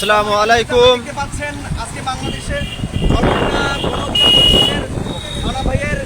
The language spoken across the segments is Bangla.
আসসালামু আলাইকুম আজকে বাংলাদেশের ভাইয়ের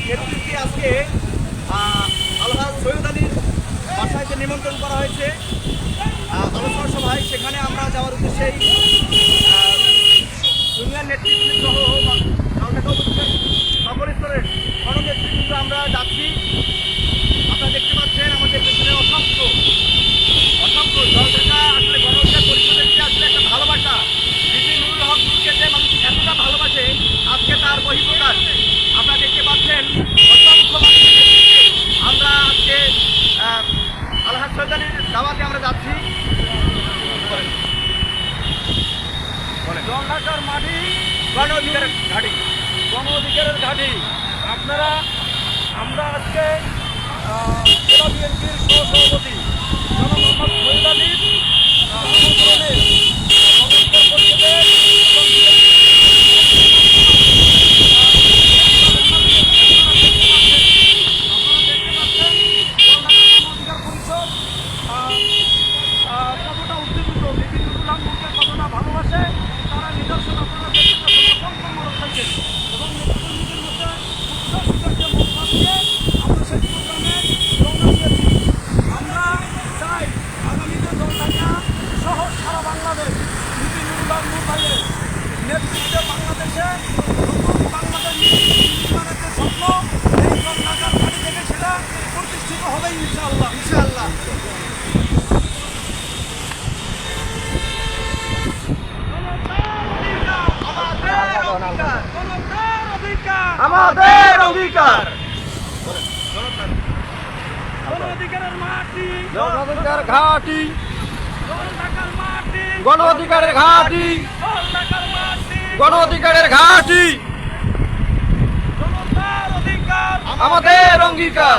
জলঢাকার মাটি গণ অধিকারের ঘাঁটি। গণ অধিকারের ঘাটি। আপনারা আমরা আজকে জেলা বিএনপির সহসভাপতি জনাব মোহাম্মদ শহীদ আলীর হবে ইনশাআল্লাহ। ইনশাআল্লাহ। আমাদের অধিকার। গণঅধিকারের ঘাটি। গণঅধিকারের ঘাটি। গণঅধিকারের ঘাটি। আমাদের অঙ্গীকার।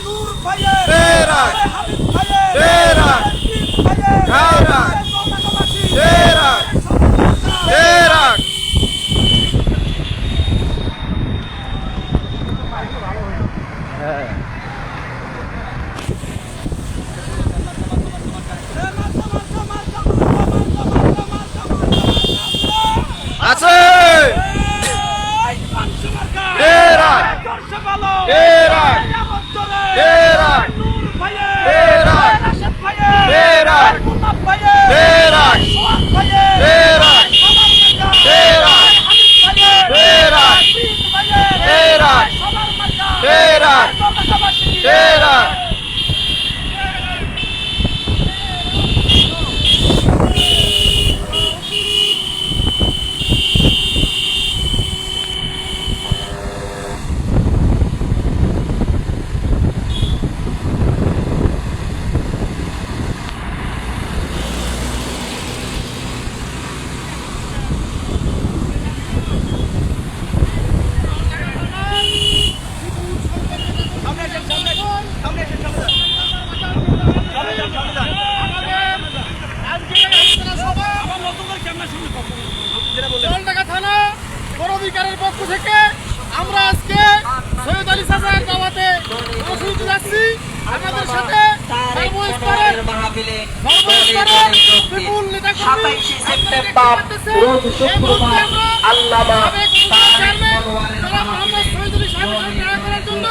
É. গণঅধিকারের পক্ষ থেকে আমরা আজকে সৈয়দ আলী সাজার দাওয়াতে যাচ্ছি। আমাদের সাথে সর্বস্তরের সর্বস্তরের বিপুল নেতাকর্মী সাতাইশে সেপ্টেম্বর রোজ শুক্রবার আল্লামা তারেক মনোয়ারের মাহফিলে করার জন্য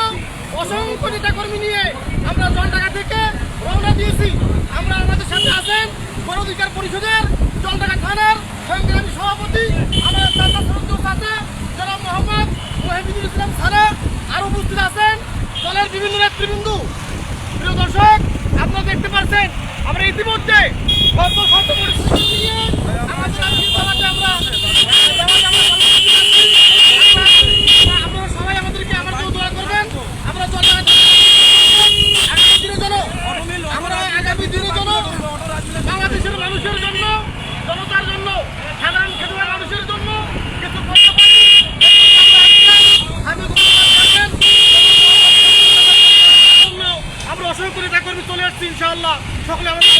অসংখ্য নেতাকর্মী নিয়ে আমরা জলঢাকা থেকে রওনা দিয়েছি। আমরা আমাদের সাথে আছেন গণঅধিকার পরিষদের জলঢাকা থানার সংগ্রামী সভাপতি আমাদের আছে জনাব মোহাম্মদ মহিবুল ইসলাম সারা আরও উপস্থিত আছেন দলের বিভিন্ন নেতৃবৃন্দ। প্রিয় দর্শক, আপনারা দেখতে পাচ্ছেন, আমরা ইতিমধ্যে গত শত পরিস্থিতি নিয়ে আমাদের আমরা সভাতে আমরা কর্মসূচি যাচ্ছি। আমরা- আপনারা সবাই আমাদেরকে আমার জন্য দোয়া করবেন আমরা জনগণ আগামী দিনের জন্য আমরা আগামী দিনের জন্য বাংলাদেশের মানুষের জন্য জনতার জন্য সাধারণ খেটুয়া মানুষের জন্য কিছু করতে পারি আমি আমরা অসংখ্য জল ঢাকার মাটি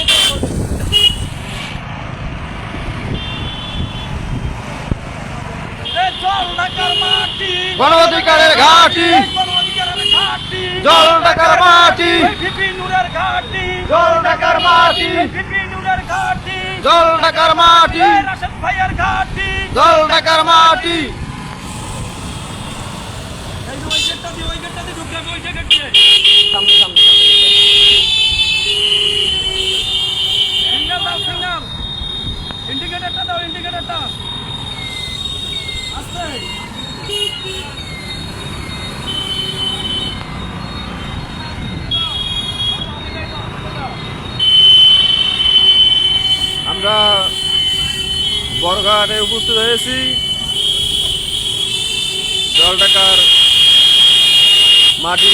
গণ অধিকারের ঘাঁটি। জল ঢাকার মাটি। জল ঢাকার মাটি। জল ঢাকার মাটি। জল ঢাকার মাটি। এই যে আমরা বড়ঘাটে উপস্থিত হয়েছি। জল টাকার মাটি